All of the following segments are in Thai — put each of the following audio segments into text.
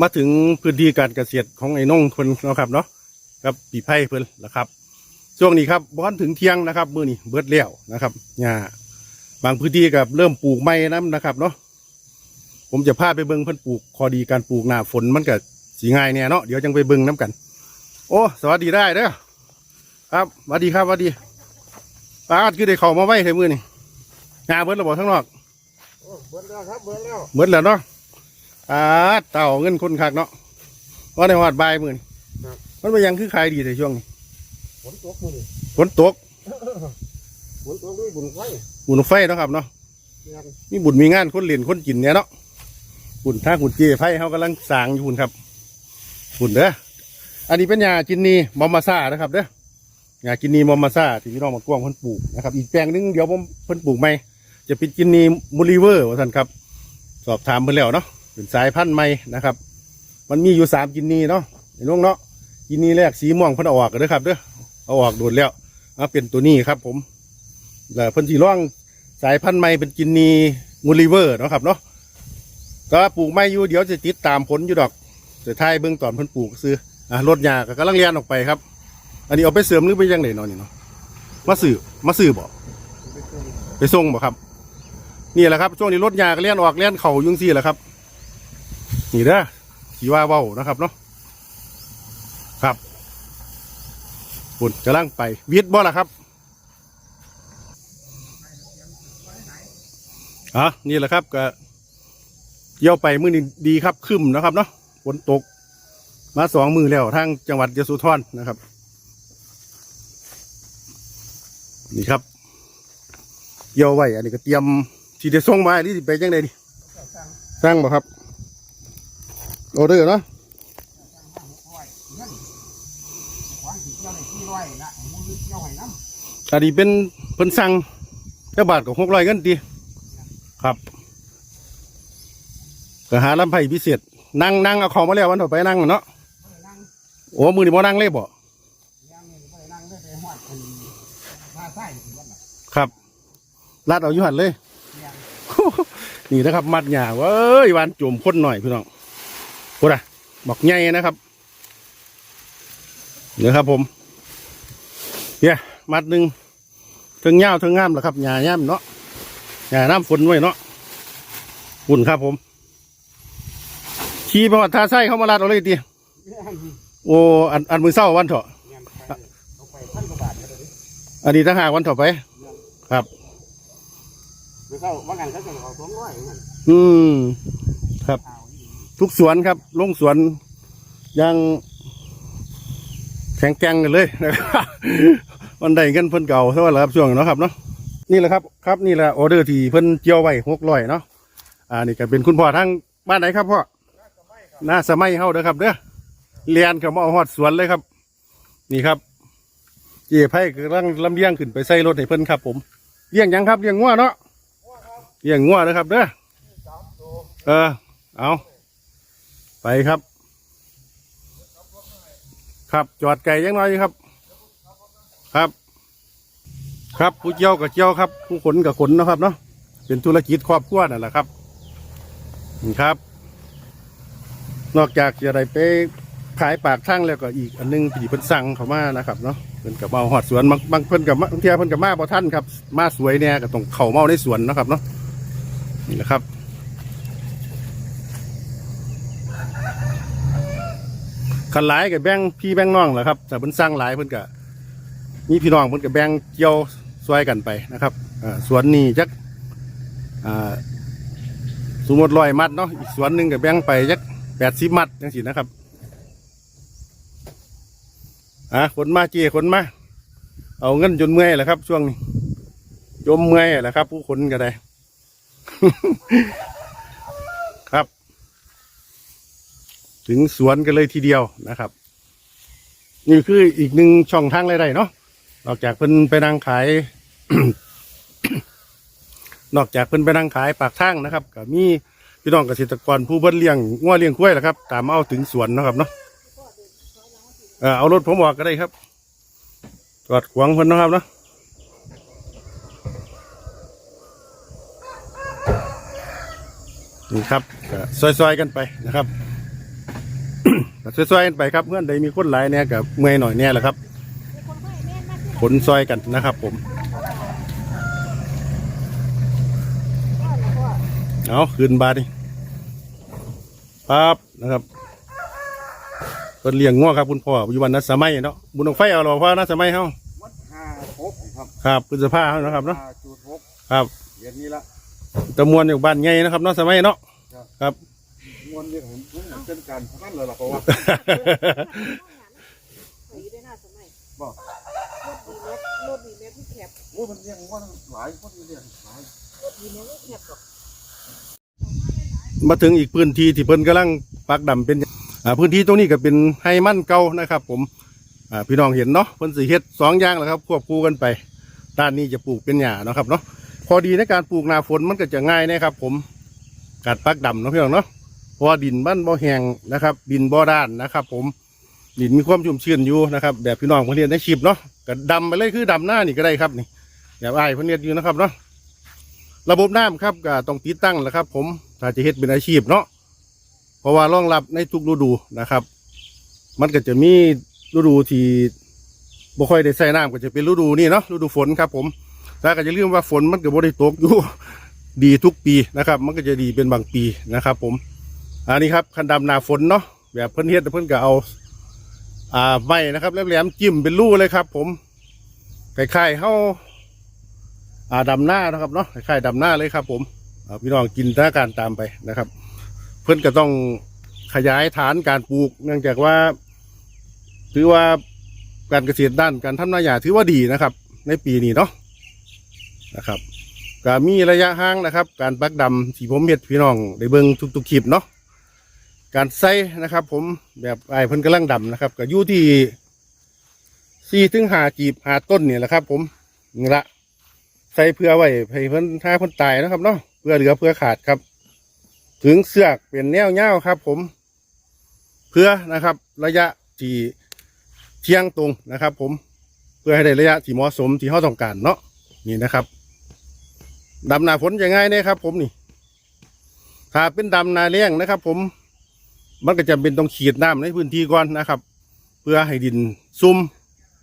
มาถึงพื้นที่การเกษตรของไอ้น้องเพิ่นเนาะครับเนาะครับปีไผ่เพิ่นนะครับ ช่วงนี้ครับบอนถึงเที่ยงนะครับมื้อนี้เบิดแล้วนะครับหญ้าบางพื้นที่กับเริ่มปลูกไม้น้ำนะครับเนาะผมจะพาไปเบิ่งเพิ่นปลูกข้อดีการปลูกหน้าฝนมันก็สีง่ายเนี่ยเนาะเดี๋ยวจังไปเบิ่งน้กัน โอ้สวัสดีได้เด้อครับสวัสดีครับสวัสดีปาดคือได้เข้ามาไว้เทมือนี่หญ้าเบิดระบบทั้งนอกโอ้เบิดแล้วครับเบิดแล้วเบิดแล้วเนาะ อ่าเต่าเงินคนคักเนาะว่าในวัดบายมือนี่มันไปยังคือขายดีแต่ช่วงนี้ฝนตกมือดิฝนตกฝนตกด้วยบุญไฟบุญไฟเนาะครับเนาะยังมีบุญมีงานคนเล่นคนกินเนี่ยเนาะบุญท่าบุญเจไฟเขากำลังสร้างอยู่บุญครับบุญเด้ออันนี้เป็นยาจินนีมอมมาซ่านะครับเด้อยาจินนีมอมมาซ่าที่พี่น้องมากว้างเพิ่นปลูกนะครับอีกแปลงหนึงเดี๋ยวผมเพิ่นปลูกใหม่จะเป็นจินนีมูลิเวอร์ว่าท่านครับ สอบถามเพิ่นแล้วเนาะ เป็นสายพันธุ์ใหม่นะครับ มันมีอยู่สามจินนีเนาะไอ้น้องเนาะจินนีแรกสีม่วงเพิ่นเอาออกกันเด้อครับเด้อเอาออกโดดแล้วเอาเป็นตัวนี้ครับ ผมแล้วเพิ่นสีร่องสายพันธุ์ใหม่เป็นจินนีมูลิเวอร์เนาะครับเนาะก็ปลูกไม่อยู่เดี๋ยวจะติดตามผลอยู่ดอกจะท้ายเบื้องตอนเพิ่นปลูกซื้ออะรถยาก็กำลังเลียนออกไปครับ อันนี้เอาไปเสริมหรือไปยังไงเนาะนี่เนาะมาสื่อมาสื่อบ่ไปส่งบ่ครับ นี่แหละครับ ช่วงนี้รถยากเลียนออกเลียนเข่ายุ่งซี่แหละครับ นี่เด้อสีว่าเว้านะครับเนาะครับปุ่นกำลังไปวิทย์บ่ล่ะครับอะนี่แหละครับก็เยี่ยวไปมือนี้ดีครับคึมนะครับเนาะฝนตก มาสองมือแล้วทางจังหวัดยโสธรนะครับ นี่ครับเยี่ยวไว้อันนี้ก็เตรียมที่จะส่งมาอันนี้สิไปยังไงดิสร้างบ่ครับ โอเดอร์เนาะขวานสีเจ้าในะอันนี้เป็นเพิ่นสั่งเจ้าบาทกับหกร้อยเงินตีครับก็หาลำไผ่พิเศษนั่งนั่งเอาของมาแล้ววันต่อไปนั่งเนาะโอ้มือนี่บ่นั่งเลยบ่ครับลาดเอาอยู่หันเลย นี่นะครับ มัดหยาเว้ยวานจุ่มข้นหน่อยพี่น้อง พูดอะบอกใหญ่นะครับเดี๋ยวครับผมเฮียมัดหนึ่งถึงเงาวถึงงามแหละครับหยาย่ำเนาะหยาน้ำฝนไว้เนาะหุ่นครับผมขี่ประวัติท่าไส้เข้ามาลาดเอาเลยตียังโอ้อันอันมือเศร้าวันเถอะยังไปเอาไปพันกว่าบาทก็ได้อันนี้ถ้าหากวันเถอะไป ครับไม่เข้าว่างันเขาจะเอาสองร้อยเงินอืมครับเอาอีก ทุกสวนครับลงสวนยังแข็งแกร่งกันเลยนะครับวันใดเงินเพิ่นเก่าเท่าไหร่ครับช่วงเนาะครับเนาะนี่แหละครับครับนี่แหละออเดอร์ที่เพิ่นเจียวไว้หกร้อยเนาะอ่านี่ก็เป็นคุณพ่อทางบ้านไหนครับพ่อหน้าสมัยเฮาเด้อครับเด้อเรียนกับมาเอาฮอดสวนเลยครับ นี่ครับเจี๊ยไผ่กำลังลำเลียงขึ้นไปใส่รถให้เพิ่นครับผมเลี้ยงยังครับเลี้ยงงัวเนาะเลี้ยงงัวนะครับเด้อเออเอา ไปครับ ครับจอดไก่ยังน้อยครับ ครับ ครับผู้เจียวกับเจียวครับ ผู้ขนกับขนนะครับเนาะเป็นธุรกิจครอบครัวนั่นแหละครับนี่ครับ นอกจากจะได้ไปขายปากทั้งแล้วก็อีกอันหนึงผีเพิ่นสั่งเขามานะครับเนาะเพิ่นกับเมาหอดสวนบางบางเพิ่นกับมาบางเทียเพิ่นกับมาบ่ท่านครับ มาสวยเนี่ยก็ต้องเข่าเมาในสวนนะครับเนาะนี่แหละครับ ขันหลายกับแบ่งพี่แบ่งน้องแหละครับแต่เพิ่นสร้างหลายเพิ่นก็มีพี่น้องเพิ่นก็แบ่งเกี่ยวซอยกันไปนะครับสวนนี้จักอ่าสมมติร้อยมัดเนาะอีกสวนหนึ่งก็แบ่งไปจักแปดสิบมัดจังสินะครับอะขนมาเจีขนมา เอาเงินจนเมื่อยแหละครับ ช่วงนี้จมเมื่อยแหละครับ ผู้คนก็ได้ ครับ ถึงสวนกันเลยทีเดียวนะครับนี่คืออีกหนึ่งช่องทางรายได้เนาะนอกจากเพิ่นไปนั่งขาย นอกจากเพิ่นไปนั่งขายปากทางนะครับก็มีพี่น้องเกษตรกรผู้เบิ่นเลี้ยงงัวเลี้ยงกล้วยแหละครับ ตามเอาถึงสวนนะครับเนาะเออเอารถผมออกก็ได้ครับจอดขวางเพิ่นนะครับเนาะนี่ครับซอยๆกันไปนะครับ ก็ซอยๆกันไปครับเพื่อนใดมีคนหลายเนี่ยกับเมื่อยหน่อยเนี่ยแหละครับมีคนให้แม่นมากที่ขนซอยกันนะครับ ผมพ่อนะพ่อเอาคืนบาทนี่ปั๊บนะครับต้นเลี้ยงง้อครับคุณพ่ออยู่วันนัดสมัยเนาะบุญดงไฟเอาหรอพ่อนัดสมัยเฮาวัดห้าหกครับครับพฤษภาเฮานะครับเนาะห้าจุดหกครับเดือนนี้ละตะมวนอยู่บ้านไงนะครับเนาะสมัยเนาะครับมวนเรื่องผมผม เป็นการพนันเลยล่ะเพราะว่าหนีได้หน้าสมัยบอกรถดีเม็ดรถดีเม็ดที่แคบโอ้มันเลี้ยงว่าหลายคนเลี้ยงหลายรถดีเม็ดที่แคบหรอกมาถึงอีกพื้นที่ที่เพิ่นกำลังปักดำเป็นอ่าพื้นที่ตรงนี้ก็เป็นไฮมันเก่านะครับ ผมอ่าพี่น้องเห็นเนาะเพิ่นสิเฮ็ดสองอย่างแหละครับควบคู่กันไปด้านนี้จะปลูกเป็นหญ้าเนาะครับเนาะพอดีในการปลูกหนาฝนมันก็จะง่ายนะครับ ผมการปักดำเนาะพี่น้องเนาะ เพราะดินบ้านบ่แห้งนะครับ ดินบ่ด้านนะครับ ผมดินมีความชุ่มชื้นอยู่นะครับแบบพี่น้องเพิ่นเรียนในคลิปเนาะก็ดำไปเลยคือดำหน้านี่ก็ได้ครับนี่แบบอ้ายเพิ่นเรียนอยู่นะครับเนาะระบบน้ำครับก็ต้องติดตั้งแหละครับ ผมถ้าจะเฮ็ดเป็นอาชีพเนาะเพราะว่ารองรับในทุกฤดูนะครับ มันก็จะมีฤดูที่บ่ค่อยได้ใส่น้ำก็จะเป็นฤดูนี่เนาะฤดูฝนครับผมแต่ก็จะลืมว่าฝนมันก็บ่ได้ตกอยู่ดีทุกปีนะครับ มันก็จะดีเป็นบางปีนะครับ ผม อันนี้ครับคันดำนาฝนเนาะแบบเพิ่นเฮ็ดเพิ่นก็เอา อ่าไม้นะครับแหลมๆจิ้มเป็นรูเลยครับ ผมคล้ายๆเฮาอ่าดำหน้านะครับเนาะคล้ายๆดำหน้าเลยครับ ผมพี่น้องจินตนาการตามไปนะครับ เพื่อนก็ต้องขยายฐานการปลูก เนื่องจากว่า ถือว่าการเกษตรด้านการทำนาหยาถือว่าดีนะครับ ในปีนี้เนาะนะครับก็มีระยะห่างนะครับ การปักดำที่ผมเห็ดพี่น้องได้เบิ่งทุกๆคลิปเนาะ การใส่นะครับ ผมแบบไอ้เพิ่นกำลังดำนะครับ ก็อยู่ที่สี่ถึงหาจีบหาต้นเนี่ยแหละครับ ผมนี่ละใส่เพื่อไว้ให้เพิ่นถ้าเพิ่นตายนะครับเนาะเพื่อเหลือเพื่อขาดครับ ถึงเสือกเป็นแนวเงาวครับ ผม เพื่อนะครับ ระยะที่เที่ยงตรงนะครับ ผมเพื่อให้ได้ระยะที่เหมาะสมที่เขาต้องการเนาะนี่นะครับดำนาฝนจะง่ายเนี่ยครับ ผมนี่ถ้าเป็นดำนาเลี้ยงนะครับ ผม มันก็จะเป็นต้องขีดน้ำในพื้นที่ก่อนนะครับ เพื่อให้ดินซุ่ม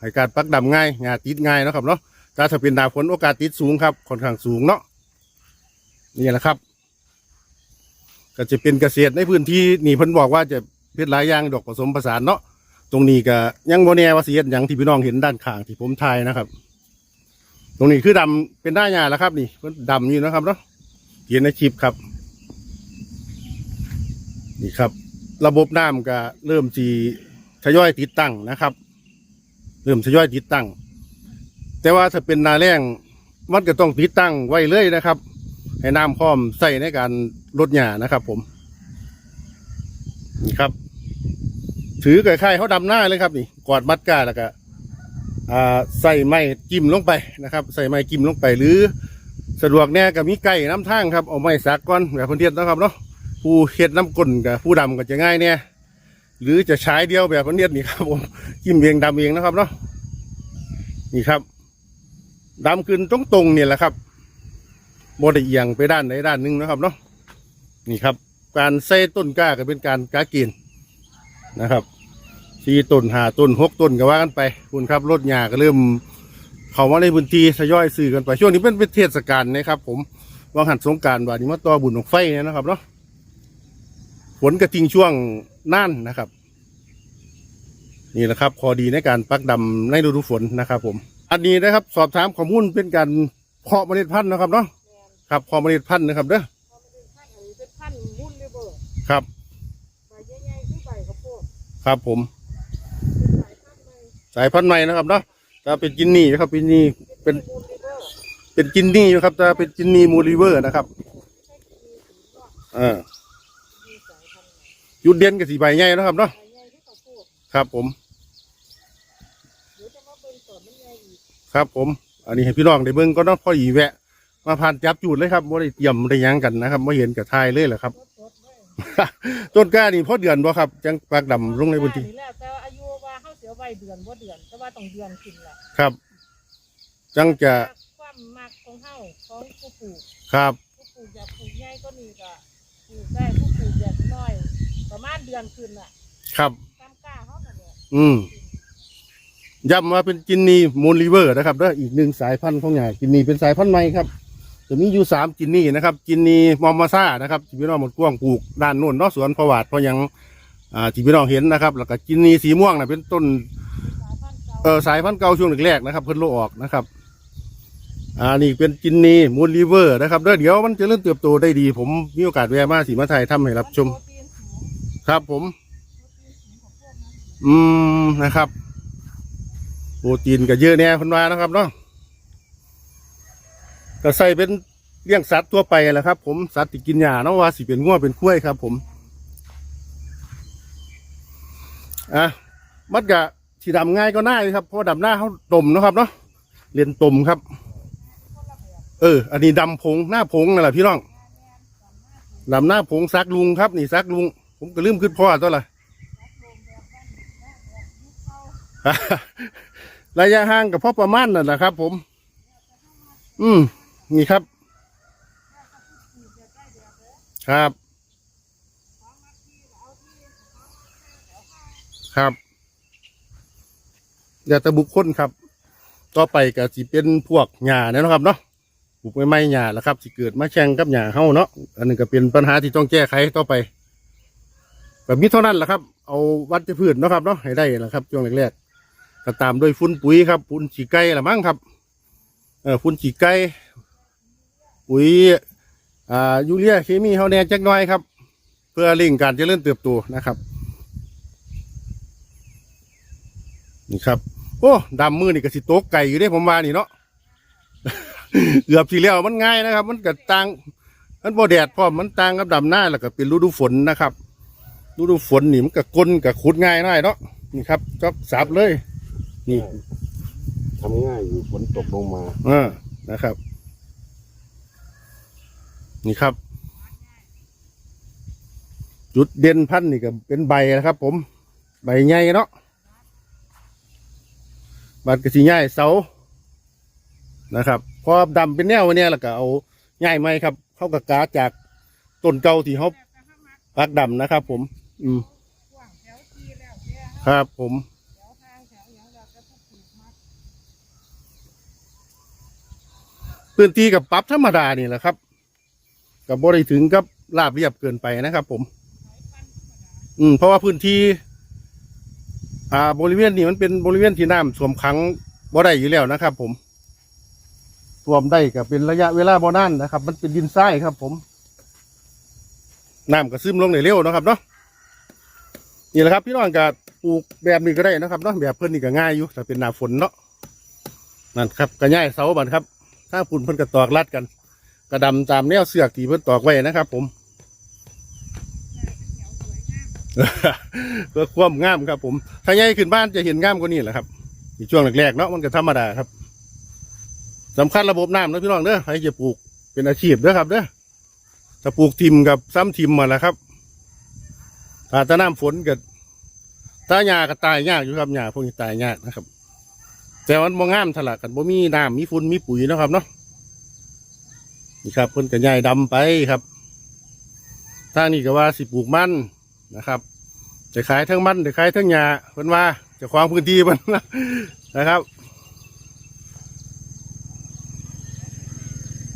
ให้การปักดำง่ายงาติดง่ายนะครับเนาะถ้าถ้าเป็นหนาฝนโอกาสติดสูงครับค่อนข้างสูงเนาะนี่แหละครับ ก็จะเป็นเกษตรในพื้นที่นี่เพิ่นบอกว่าจะเพชรหลายอย่างดอกผสมผสานเนาะตรงนี้ก็ยังโมเนียวาสิเฮ็ดหยังที่พี่น้องเห็นด้านข้างที่ผมถ่ายนะครับ ตรงนี้คือดำเป็นหน้าหญ้าแล้วครับ นี่เพิ่นดำอยู่นะครับเนาะเห็นในคลิปครับ นี่ครับ ระบบน้ำก็เริ่มจีทยอยติดตั้งนะครับ เริ่มทยอยติดตั้ง แต่ว่าถ้าเป็นนาแรงมันก็ต้องติดตั้งไว้เลยนะครับ ให้น้ำพร้อมใส่ในการลดหญ้านะครับ ผมนี่ครับ ถือไก่ไข่เขาดำหน้าเลยครับ นี่กอดมัดก้าแล้วก็อ่าใส่ไม้จิ้มลงไปนะครับ ใส่ไม้จิ้มลงไปหรือ สะดวกแน่ก็มีไก่น้ำทางครับเอาไม้สักก้อนแบบคนเทียนนะครับเนาะ ผู้เฮ็ดน้ำก้นกับผู้ดำก็จะง่ายเนี่ยหรือจะใช้เดียวแบบคนเทียนนี่ครับผมจิ้มเองดำเองนะครับเนาะนี่ครับดำขึ้นตรงตรงเนี่ยแหละครับโมได้เอียงไปด้านใดด้านหนึ่งนะครับเนาะนี่ครับ การใส่ต้นกล้าก็เป็นการกากินนะครับสี่ต้นหาต้นหกต้นก็ว่ากันไป คุณครับรถหญ้าก็เริ่ม เข้ามาในพื้นที่ทยอยซื้อกันไปช่วงนี้เป็นเป็นเทศกาลนะครับ ผมวางหันสงการว่านี้มาต่อบุญของไฟเนี่ยนะครับเนาะ ฝนกระทิงช่วงน่านนะครับ นี่แหละครับ พอดีในการปักดำในฤดูฝนนะครับผม อันนี้นะครับ สอบถามข้อมูลเป็นการเพาะเมล็ดพันธุ์นะครับเนาะครับเพาะเมล็ดพันธุ์นะครับเด้อพอมาเป็นพันธุ์อันนี้เป็นพันธุ์มุ่นเลยเบอร์ครับใบใหญ่ๆคือใบข้าวโพดครับผม สายพันธุ์ใหม่นะครับเนาะถ้าเป็นจินนี่นะครับเป็นนี่เป็นเป็นจินนี่อยู่ครับแต่เป็นจินนี่มูลิเวอร์นะครับใช่มีสีนอก เออ มีสายพันธุ์ใหม่ จุดเด่นกับสีใบใหญ่นะครับเนาะใบใหญ่ที่ข้าวโพดครับผม เดี๋ยวจะมาเป็นต้นมันใหญ่อีกครับผม อันนี้ให้พี่น้องได้เบิ่งก็ต้องพออีแวะ มาผ่านจับจูดเลยครับว่าได้เตรียมได้หยังกันนะครับมาเห็นกับทายเลยแหละครับรถรถเลยต้นกล้านี่พอเดือนบ่ครับจังปักดำลงในพื้นที่นี่แหละแต่ว่าอายุว่าเขาเสียใบเดือนว่าเดือนแต่ว่าต้องเดือนขึ้นแหละครับ จังจะความมักของเฮาของผู้ปลูกครับ ผู้ปลูกอยากปลูกใหญ่ก็นี่ก็ปลูกได้ผู้ปลูกอยากน้อย ประมาณเดือนขึ้นอะครับ ตามกล้าเขาก็เนี่ยอืมย้ำว่าเป็นจินนีมูลลิเวอร์นะครับเด้ออีกหนึ่งสายพันธุ์ของหญ้าจินนีเป็นสายพันธุ์ใหม่ครับจะมีอยู่สามจินนีนะครับจินนีมอมมาซ่านะครับที่พี่น้องหมดกว้างปลูกด้านโน้นเนาะสวนประวัติเพราะยังอ่าที่พี่น้องเห็นนะครับ แล้วก็จินนีสีม่วงนะเป็นต้น สายพันธุ์เก่าเออสายพันธุ์เก่าช่วงแรกๆนะครับ เพิ่นโลออกนะครับ อ่านี่เป็นจินนีมูลลิเวอร์นะครับเด้อเดี๋ยวมันจะเริ่มเติบโตได้ดี ผมมีโอกาสแวะมาสีมาไทยทำให้รับชมโปรตีนสูง ครับผม อืมนะครับโปรตีนก็เยอะแน่เพันวานะครับเนาะก็ใส่เป็นเลี้ยงสัตว์ทั่วไปแหละครับ ผมสัตว์ที่กินหญ้าเนาะว่าสิเป็นง้วเป็นคุ้ยครับ ผมอะมันก็ที่ดำง่ายก็น่ายครับเพราะว่าดำหน้าเขาตมนะครับเนาะเรียนตมครับ เออ อันนี้ดำผงหน้าผงนั่นแหละพี่น้องดำหน้าผงซักลุงครับ นี่ซักลุง ผมก็ลืมขึ้นพ่อตัวละระยะห่างกับพ่อประมาณนั่นแหละครับ ผม อืม นี่ครับ ครับ ครับอย่าต่บุคคลครับ ต่อไปก็สิเป็นพวกหญ้าเนี่ยนะครับเนาะปลูกไม่ไม่หญ้าแล้วครับสิเกิดมาแข่งกับหญ้าเฮาเนาะอันนี้ก็เป็นปัญหาที่ต้องแก้ไขต่อไป แบบนี้เท่านั้นแหละครับ เอาวัชพืชเนะครับเนาะให้ได้แหละครับช่วงแรกๆก็ตามด้วยฟุ้นปุ๋ยครับฟุ้นฉีไก่ละมั้งครับเออฟุ้นฉีไก่ปุ๋ยอ่ายูเรียเคมีเฮาแน่จักน่อยครับ เพื่อเร่งการเจริญเติบโตนะครับนี่ครับโอ้ดำมือนี่ก็สิโตกไก่อยู่เด้ผมว่านี่เนาะเกือบที่แล้วมันง่ายนะครับ มันก็ต่าง มันบ่แดดพร้อมมันต่างกับดำหน้าแล้วก็เป็นฤดูฝนนะครับ ฤดูฝนนี่มันก็กลนกับขุดง่ายหน่อยเนาะนี่ครับจอบสับเลย นี่ทำง่ายอยู่ฝนตกลงมาเออนะครับ นี่ครับ จุดเด่นพันธุ์นี่ก็เป็นใบนะครับ ผม ใบใหญ่เนาะบาดกระสีใหญ่เสานะครับพอดำเป็นแนวเนี่ยแล้วก็เอาใหญ่ไหมครับ เข้ากระกาจากต้นเก่าที่เขาปักดำนะครับผม อืมครับผมพื้นที่กับปรับธรรมดานี่แหละครับ กับบริถึงกับลาบเรียบเกินไปนะครับ ผม อืม เพราะว่าพื้นที่ อ่า บริเวณนี้มันเป็นบริเวณที่น้ำท่วมขังบ่ได้อยู่แล้วนะครับ ผมท่วมได้ก็เป็นระยะเวลาบ่นานนะครับ มันเป็นดินทรายครับ ผมน้ำก็ซึมลงในเร็วนะครับเนาะ นี่แหละครับพี่น้องก็ปลูกแบบนี้ก็ได้นะครับเนาะแบบเพื่อนนี่ก็ง่ายอยู่แต่เป็นหนาฝนเนาะนั่นครับก็ง่ายเสาบันครับ ถ้าปุ่นเพิ่นก็ตอกลัดกัน กระดำตามแนวเสือกที่เพิ่นตอกไว้นะครับ ผมเพื่อความงามครับผม ถ้าใหญ่ขึ้นบ้านจะเห็นงามกว่านี้แหละครับในช่วงแรกๆเนาะมันก็ธรรมดาครับสำคัญระบบน้ำนะพี่น้องเด้อใครจะปลูกเป็นอาชีพเด้อครับเด้อถ้าปลูกทิมกับซ้ำทิมมาแล้วครับ ถ้าแตน้ำฝนก็ถ้าหญ้าก็ตายยากอยู่ครับหญ้าพวกนี้ตายยากนะครับ แต่มันบ่งามทละกันบ่มีน้ำมีฝุ่นมีปุ๋ยนะครับเนาะนี่ครับเพิ่นก็ใหญ่ดำไปครับทางนี้ก็ว่าสิปลูกมันนะครับจะขายทั้งมันจะขายทั้งหญ้าเพิ่นว่าจะควางพื้นที่มันนะครับ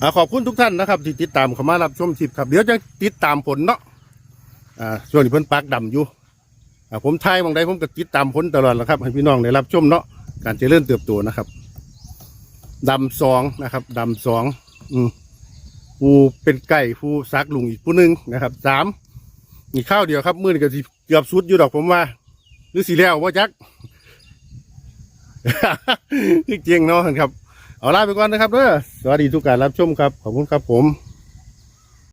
อ่าขอบคุณทุกท่านนะครับ ที่ติดตามเข้ามารับชมคลิปครับ เดี๋ยวจะติดตามผลเนาะ อ่าช่วงนี้เพิ่นปักดำอยู่อ่าผมทายบางใดผมก็ติดตามผลตลอดแหละครับ ให้พี่น้องได้รับชมเนาะการเจริญเติบโตนะครับดำสองนะครับดำสองอืมผู้เป็นไก่ผู้ซักลุงอีกผู้หนึ่งนะครับสามนี่ข้าวเดียวครับมือนี่ก็สิเกือบสุดอยู่ดอกผมว่าหรือสีแล้วว่าจัก คือเจียงเนาะครับ เอาลาไปก่อนนะครับเด้อสวัสดีทุกการรับชมครับ ขอบคุณครับผม